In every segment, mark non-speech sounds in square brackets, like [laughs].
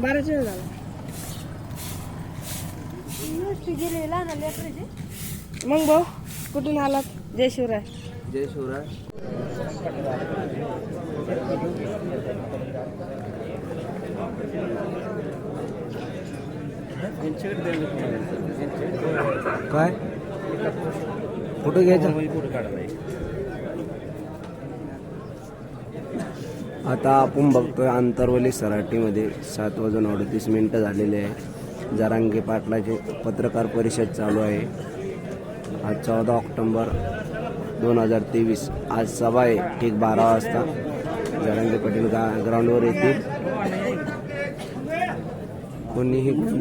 बाराच वेळ झाला. मग भाऊ कुठून आलात? जय शिवराय. जय शिवराय. काय? फोटो घ्यायचा? आता आपण बघतोय आंतरवली सराटीमध्ये सात वाजून अडतीस मिनिटं झालेले आहे. जरांगे पाटलाचे पत्रकार परिषद चालू आहे. आज चौदा ऑक्टोंबर दोन हजार तेवीस. आज सभा आहे ठीक बारा वाजता. जरांगे पाटील गा ग्राउंडवर येतील. कोणीही आपण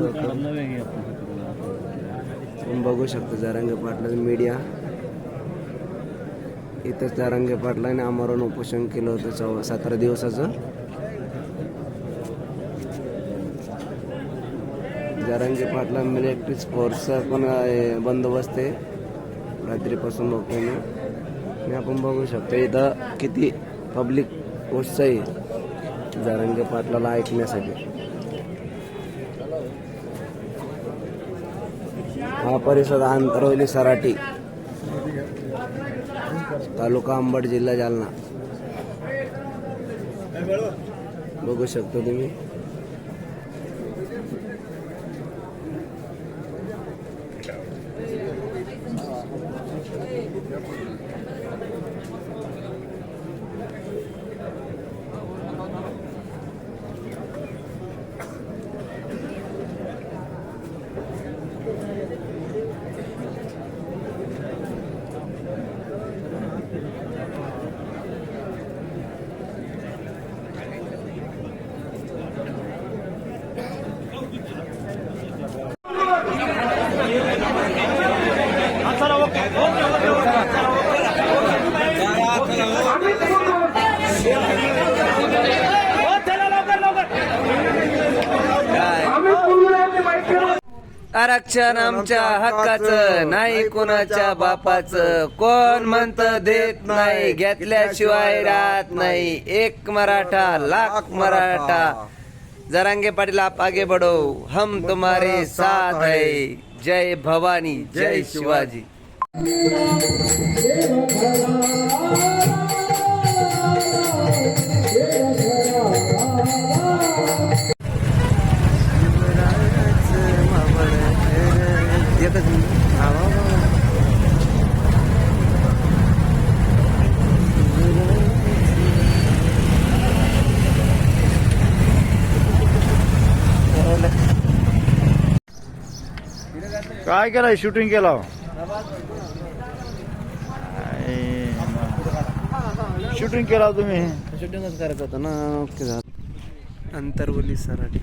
बघू. शकतो जरांगे पाटलाचं मीडिया इथं जरांगे पाटलाने आमरण उपोषण केलं होतं चौ सतरा दिवसाचं. जरांगे पाटला मिलिटरी फोर्सचा पण बंदोबस्त आहे. रात्रीपासून लोकांना. आणि आपण बघू शकतो इथं किती पब्लिक उत्साही आहे जरांगे पाटलाला ऐकण्यासाठी. हा परिसर आंतरवली सराटी. तालुका अंबड जिल्हा जालना. बघू शकतो तुम्ही. आरक्षण आमच्या हक्काचं नाही कोणाच्या बापाचं. कोण म्हणत देत नाही घेतल्याशिवाय राहत नाही. एक मराठा लाख मराठा. जरांगे पाटील आप आगे बढ़ो. हम तुम्हारे साथ है. जय भवानी जय शिवाजी. काय केलं? शूटिंग केलं शूटिंग केला तुम्ही? शूटिंगच करायचं होतं ना. ओके झालं. अंतरवली सराठी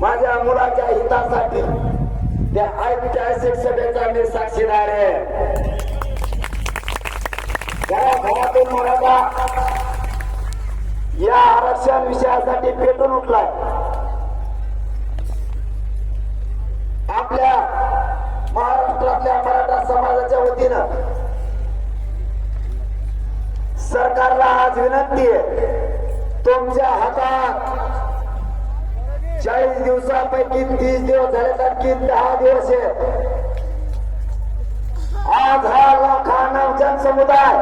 माझ्या भारतासाठी. त्या ऐतिहासिक सभेचा मी साक्षीदार आहे घराघरातून मराठा या आरक्षण विषयासाठी पेटून उठलाय. आपल्या महाराष्ट्रातल्या मराठा समाजाच्या वतीनं सरकारला आज विनंती आहे. आणखी तीस दिवस झाले तर की दहा दिवस आहे. आज हा लाखांना समुदाय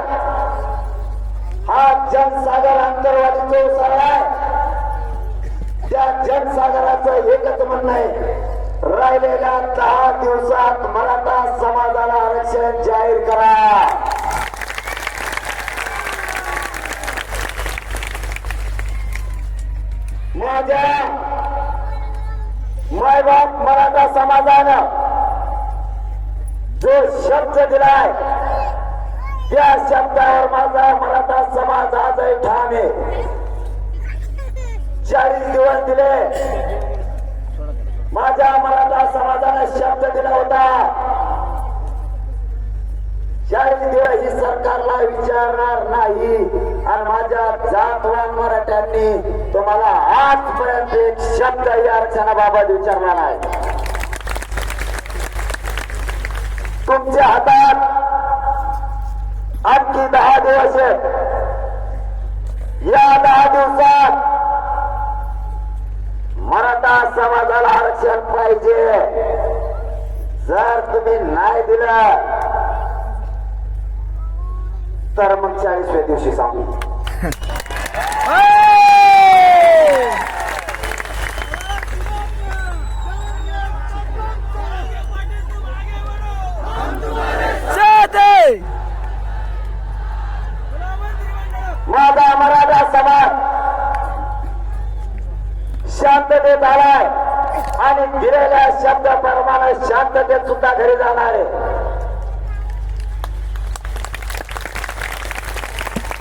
सरकारनं जो शब्द दिलाय त्या शब्दावर माझा मराठा समाज आजही ठाम आहे. चाळीस दिवस दिले माझ्या मराठा समाजाने शब्द दिला होता. चाळीस दिवस ही सरकारला विचारणार नाही आणि माझ्या जातवान मराठ्यांनी तुम्हाला आजपर्यंत एक शब्द या अर्चनाबाबत विचारला नाही. तुमच्या हातात आणखी दहा दिवस आहेत. या दहा दिवसात मराठा समाजाला आरक्षण पाहिजे. जर तुम्ही नाही दिलं तर मग चाळीसव्या दिवशी सांगू. [laughs] शांततेत आलाय. आणि दिलेल्या शब्दाप्रमाणे शांततेत सुद्धा घरी जाणार आहे.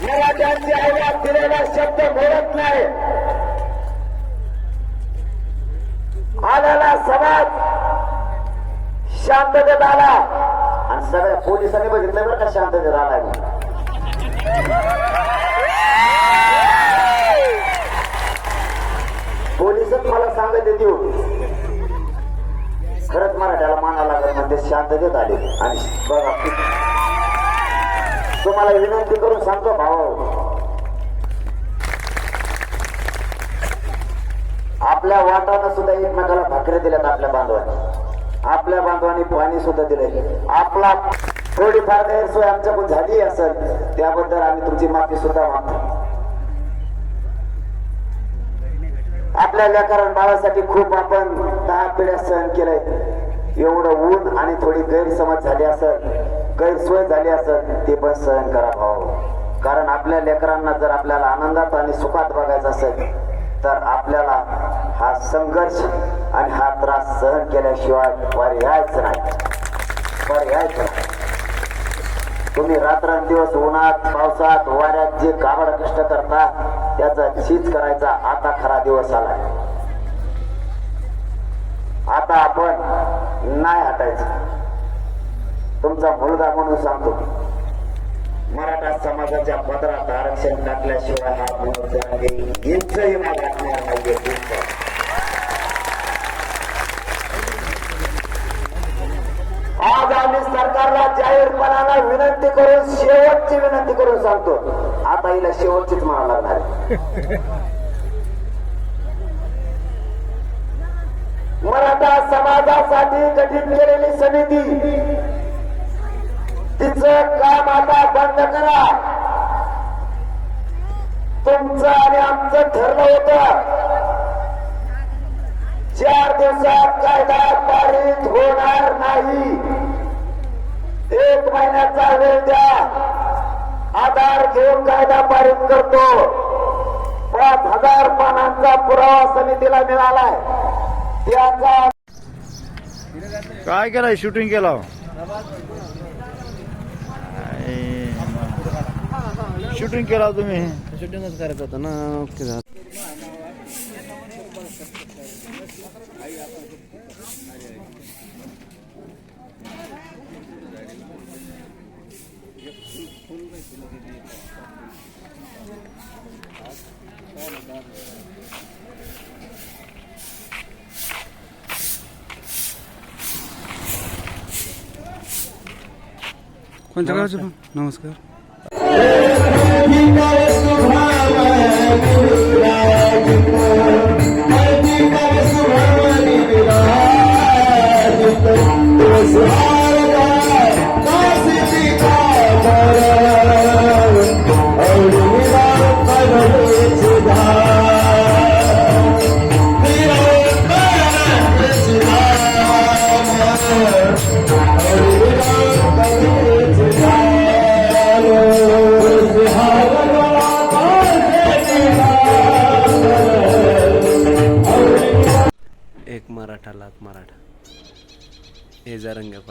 मराठ्यांची आवाज दिलेला शब्द मोडत नाही. आलेला समाज शांततेत आला. आणि सगळ्या पोलिसांनी बघितलं बरं का शांततेत आला. मला सांगत खरंच मराठ्याला माना लागत म्हणजे शांततेत आले. आणि बघा तुम्हाला विनंती करून सांगतो भाऊ. आपल्या वाटानं सुद्धा एकमेकाला भाकरी दिल्यात आपल्या बांधवांनी. आपल्या बांधवांनी पाणी सुद्धा दिलंय. आपला थोडीफार गैरसोय आमच्याकडून झाली असेल त्याबद्दल आम्ही तुमची माफी सुद्धा मागतो. आपल्या लेकरण बाळासाठी खूप आपण दहा पिढ्या सहन केलंय. एवढं ऊन आणि थोडी गैरसमज झाली असेल गैरसोय झाली असेल ते पण सहन करा भाऊ कारण आपल्या लेकरांना जर आपल्याला आनंदात आणि सुखात बघायचं असेल तर आपल्याला हा संघर्ष आणि हा त्रास सहन केल्याशिवाय पर्यायच नाही. पर्यायच नाही. तुम्ही रात्रंदिवस उन्हात पावसात वाऱ्यात जे काबड कष्ट करता त्याचा चीज करायचा आता खरा दिवस आला आता आपण नाही हटायचं. तुमचा मुलगा म्हणून सांगतो. मराठा समाजाच्या पदरात आरक्षण टाकल्याशिवाय हा मोर्चा सरकारला जाहीरपणानं विनंती करून शेवटची विनंती करून सांगतो. आता हिला शेवटचीच म्हणा लागणार मराठा समाजासाठी गठीत केलेली समिती तिचं काम आता बंद करा. तुमचं आणि आमचं ठरलं होतं. चार दिवसात कायदा पारित होणार नाही. एक महिन्याचा वेळ द्या आधार घेऊन कायदा पारित करतो. पाच हजार पानांचा पुरावा समितीला मिळालाय. त्याचा काय केलाय? शूटिंग केला? शूटिंग केला तुम्ही? शूटिंगच करायचं होतं ना. ओके. कोणत्या गावचं नमस्कार.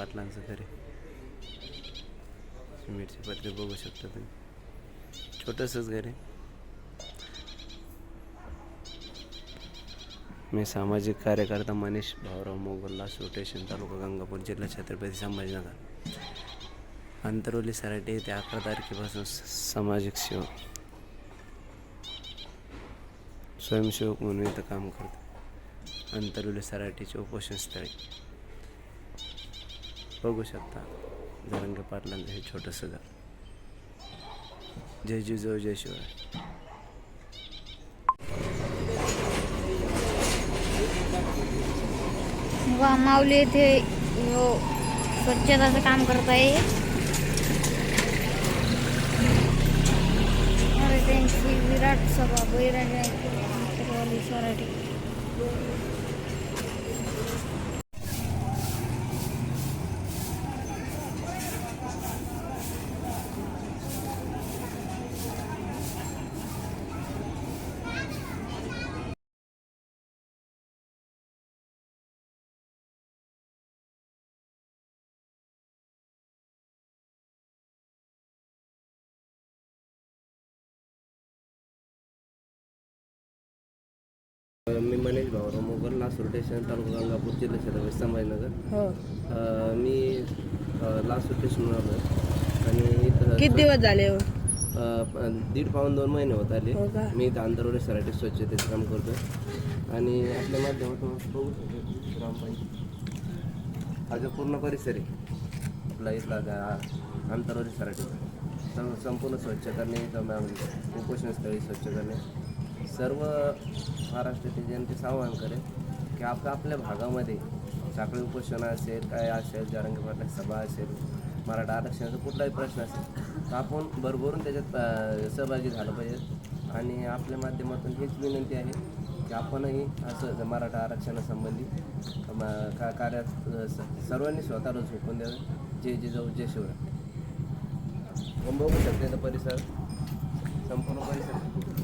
पाटलांचं घरी मिरची पत्रे बघू शकता तुम्ही. छोटंसंच घर आहे. मी सामाजिक कार्यकर्ता मनीष भाऊराव मोगल्ला स्टेशन तालुका गंगापूर जिल्हा छत्रपती संभाजीनगर. अंतरोली सराटे येथे अकरा तारखेपासून सामाजिक सेवा. स्वयंसेवक म्हणून इथं काम करतो. अंतरोली सराटेचे उपोषण स्थळी बघू शकता. जरंगे पाटलांचं हे छोटंसं घर जय जिजाऊ जय शिवाय. वा माऊली येथे स्वच्छताचं काम करत आहे. त्यांची विराट सभा बैराणी अंतरवाली मी मनीष भाऊराव मोगल लासूर स्टेशन तालुका गंगापूर जिल्हा छत्रपती संभाजीनगर. हो. अ, मी अ, लासूर स्टेशनवर आलो आणि इथं किती दिवस झाले हो? अ, प- दीड पाऊन दोन महिने होत आले. हो का? मी इथं आंतरवडे सराठी स्वच्छतेचं काम करतो आणि आपल्या माध्यमातून बघू शकतो ग्रामपंचायत हा जो पूर्ण परिसर आहे आपला इथला आंतरवडे सराठी संपूर्ण स्वच्छ करणे इथं मॅम- उपोषणस्थळी स्वच्छ करणे सर्व महाराष्ट्रातील जनतेचं आवाहन करेल की आप आपल्या भागामध्ये साखळी उपोषण असेल काय असेल जारंगी पाटला सभा असेल मराठा आरक्षणाचा कुठलाही प्रश्न असेल तर आपण भरभरून त्याच्यात सहभागी झालं पाहिजे. आणि आपल्या माध्यमातून हीच विनंती आहे की आपणही असं मराठा आरक्षणासंबंधी का कार्यात सर्वांनी स्वतःला झोपून द्यावे. जे जे जिजाऊ जे शिवराय. बघू शकते परिसर. संपूर्ण परिसर.